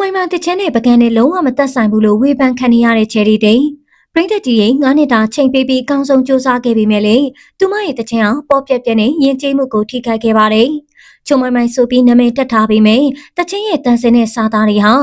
မိုင်မှတချင်းနဲ့ပကံနဲ့လုံးဝမသက်ဆိုင်ဘူးလို့ဝေဖန်ခံနေရတဲ့ချယ်ရီတိန်ပရိသတ်ကြီးရဲ့ငါးနှစ်တာချိန်ပေးပြီးအကောင်းဆုံးစူးစမ်းခဲ့ပေမဲ့လေသူမရဲ့တချင်းအောင်ပေါ်ပြက်ပြက်နဲ့ယဉ်ကျေးမှုကိုထိခိုက်ခဲ့ပါတယ်။ချုံမိုင်မိုင်ဆိုပြီးနာမည်တက်ထားပေမဲ့တချင်းရဲ့တန်စင်တဲ့စာသားတွေဟာ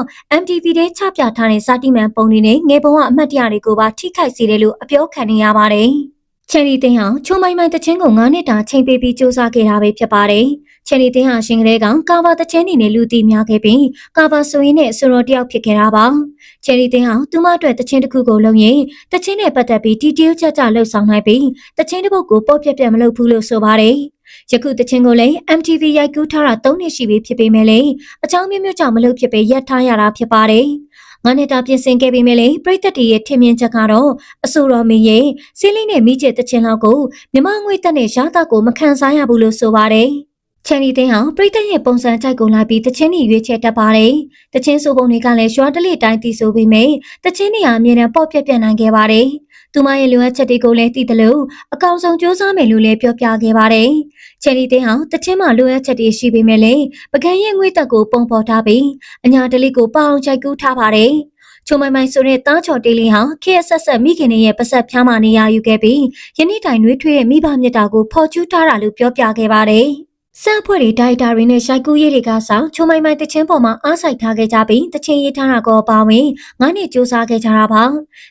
MTV ထဲချပြထားတဲ့စာတိမန်ပုံတွေနဲ့ငယ်ဘဝအမှတ်တရတွေကိုပါထိခိုက်စေတယ်လို့အပြောခံနေရပါတယ်။ချယ်ရီတင်ဟာချုံမိုင်မိုင်တချင်းကို9နှစ်တာချိန်ပေးပြီးစူးစမ်းခဲ့တာပဲဖြစ်ပါတယ်။ ချယ်ရီတင်ဟာရှင်ကလေးကကာဗာတချင်းနေနဲ့လူသိများခဲ့ပြီးကာဗာဆိုရင်နဲ့ဆိုတော်တယောက်ဖြစ်ခဲ့တာပါ။ချယ်ရီတင်ဟာသူမအတွက်တချင်းတစ်ခုကိုလုံရင်တချင်းနဲ့ပတ်သက်ပြီးဒီတေးကြကြလှုပ်ဆောင်နိုင်ပြီးတချင်းတစ်ပုဒ်ကိုပေါ့ပြက်ပြက်မလုပ်ဘူးလို့ဆိုပါတယ်။ယခုတချင်းကိုလည်း MTV ရိုက်ကူးထားတာ၃နှစ်ရှိပြီဖြစ်ပေမဲ့လည်းအချောင်းမျိုးမျိုးကြောင့်မလုပ်ဖြစ်ပဲရပ်ထားရတာဖြစ်ပါတယ်။ငါနေတာပြင်ဆင်ခဲ့ပေမဲ့လည်းပြည်သက်တွေရဲ့ထင်မြင်ချက်ကတော့အဆိုတော်မင်းရဲ့စီးလိမ့်နဲ့မိကျတဲ့တချင်းလောက်ကိုမြမငွေတက်နဲ့ရှားတာကိုမခံစားရဘူးလို့ဆိုပါတယ်။ ချန်နီသိန်းဟာပြည်သက်ရဲ့ပုံစံကြိုက်ကုန်လာပြီးတချင်းတွေရွေးချယ်တတ်ပါတယ်။တချင်းဆိုပုံတွေကလည်းရွှာတလိတိုင်းတည်ဆိုပေမဲ့တချင်းတွေဟာအမြဲတမ်းပေါ့ပြက်ပြက်နိုင်ခဲ့ပါတယ်။သူမရဲ့လိုအပ်ချက်တွေကိုလည်းသိတယ်လို့အကောင်ဆုံးစူးစမ်းမယ်လို့လည်းပြောပြခဲ့ပါတယ်။ချယ်ရီတင်းဟာတချင်းမှလိုအပ်ချက်တွေရှိပေမဲ့လည်းပကံရဲ့ငွေတက်ကိုပုံဖော်ထားပြီးအညာတလိကိုပအောင်ချိုက်ကူးထားပါတယ်။ချုံမိုင်မိုင်ဆိုတဲ့တားချော်တေးလေးဟာခေတ်ဆက်ဆက်မိခင်ရဲ့ပါဆက်ဖျားမှနေရယူခဲ့ပြီးယနေ့တိုင်နှွေးထွေးတဲ့မိဘမြတ်တာကိုဖော်ကျူးထားတာလို့ပြောပြခဲ့ပါတယ်။ စံဖွဲ့တွေဒိုက်တာတွေနဲ့ရှိုက်ကူးရေးတွေကဆောင်ချုံမိုင်မိုင်တချင်းပေါ်မှာအားဆိုင်ထားခဲ့ကြပြီးတချင်းရေးထားတာကောပါဝင်ငါးနှစ်စူးစမ်းခဲ့ကြတာပါ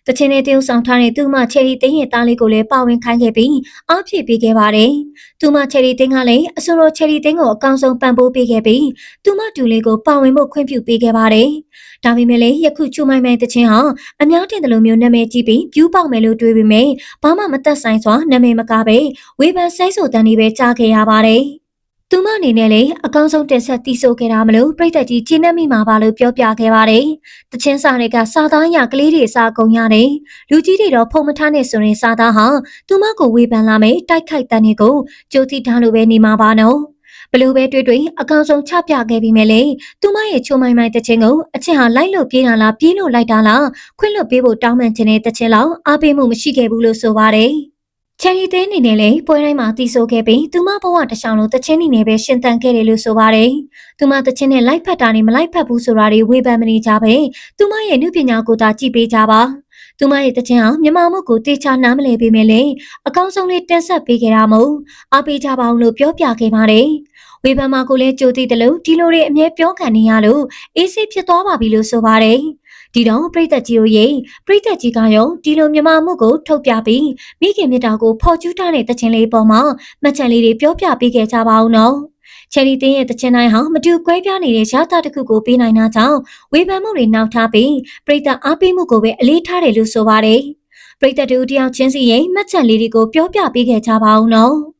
တချင်းနဲ့တရုပ်ဆောင်ထားတဲ့သူမချယ်ရီတင်းရဲ့တားလေးကိုလည်းပါဝင်ခိုင်းခဲ့ပြီးအားဖြည့်ပေးခဲ့ပါတယ်သူမချယ်ရီတင်းကလည်းအဆိုတော်ချယ်ရီတင်းကိုအကောင်းဆုံးပံ့ပိုးပေးခဲ့ပြီးသူမတူလေးကိုပါဝင်ဖို့ခွင့်ပြုပေးခဲ့ပါတယ်ဒါပေမဲ့လည်းယခုချုံမိုင်မိုင်တချင်းဟာအများတင်တယ်လို့မျိုးနာမည်ကြီးပြီးပြူးပေါက်မယ်လို့တွေးပေမဲ့ဘာမှမသက်ဆိုင်စွာနာမည်မကားပဲဝေဖန်ဆိုင်ဆိုတန်တွေပဲကြားခဲ့ရပါတယ် သူမအနေနဲ့လည်းအကောင်းဆုံးတင်ဆက်တီးဆိုခဲ့တာမလို့ပြိတ္တကြီးကျင်းနှမိမှာပါလို့ပြောပြခဲ့ပါတယ်။တချင်းစာတွေကစာသားရကလေးတွေစာကုန်ရတယ်။လူကြီးတွေတော့ဖုံမထားနဲ့ဆိုရင်စာသားဟာသူမကိုဝေဖန်လာမယ်တိုက်ခိုက်တန်တွေကိုကြိုးတိထားလို့ပဲနေမှာပါနော်။ဘလို့ပဲတွေ့တွေ့အကောင်ဆုံးချပြခဲ့ပြီးမြဲလေသူမရဲ့ချိုမိုင်မိုင်တချင်းကိုအချင်းဟာလိုက်လို့ပြေးတာလားပြေးလို့လိုက်တာလားခွင့်လွတ်ပေးဖို့တောင်းပန်ခြင်းနဲ့တချင်းလောက်အားပေးမှုမရှိခဲ့ဘူးလို့ဆိုပါတယ်။ ချယ်ရီသေးအနေနဲ့လည်းပွဲတိုင်းမှာတီးဆိုခဲ့ပြီးသူမဘဝတစ်ချောင်းလုံးတချင်းနေနဲ့ပဲရှင်သန်ခဲ့တယ်လို့ဆိုပါတယ်။သူမတချင်းနဲ့လိုက်ဖက်တာနဲ့မလိုက်ဖက်ဘူးဆိုတာတွေဝေဖန်မနေကြပဲသူမရဲ့နုပညာကိုသာကြည့်ပေးကြပါ။သူမရဲ့တချင်းဟာမြမမှုကိုတေချာနားမလည်ပေးမယ်လေအကောင်းဆုံးလေးတင်ဆက်ပေးခဲ့တာမို့အားပေးကြပါအောင်လို့ပြောပြခဲ့ပါတယ်။ဝေဖန်မှာကိုလည်းကြိုသိတယ်လို့ဒီလိုတွေအမြဲပြောခံနေရလို့အေးစိဖြစ်သွားပါပြီလို့ဆိုပါတယ်။ ဒီတော့ပြိသက်ကြီးတို့ရဲ့ပြိသက်ကြီးကရောဒီလိုမြမမှုကိုထုတ်ပြပြီးမိခင်မြတ်တာကိုဖော်ကျူးထားတဲ့တခြင်းလေးပေါ်မှာမှတ်ချက်လေးတွေပြောပြပေးခဲ့ကြပါဦးနော်ချယ်ရီတင်းရဲ့တချင်တိုင်းဟာမတူကွဲပြားနေတဲ့ရတာတစ်ခုကိုပေးနိုင်တာကြောင့်ဝေဖန်မှုတွေနောက်ထားပြီးပြိတ္တအားပေးမှုကိုပဲအလေးထားတယ်လို့ဆိုပါတယ်။ပြိတ္တတူတယောက်ချင်းစီရဲ့မှတ်ချက်လေးတွေကိုပြောပြပေးခဲ့ကြပါဦးနော်။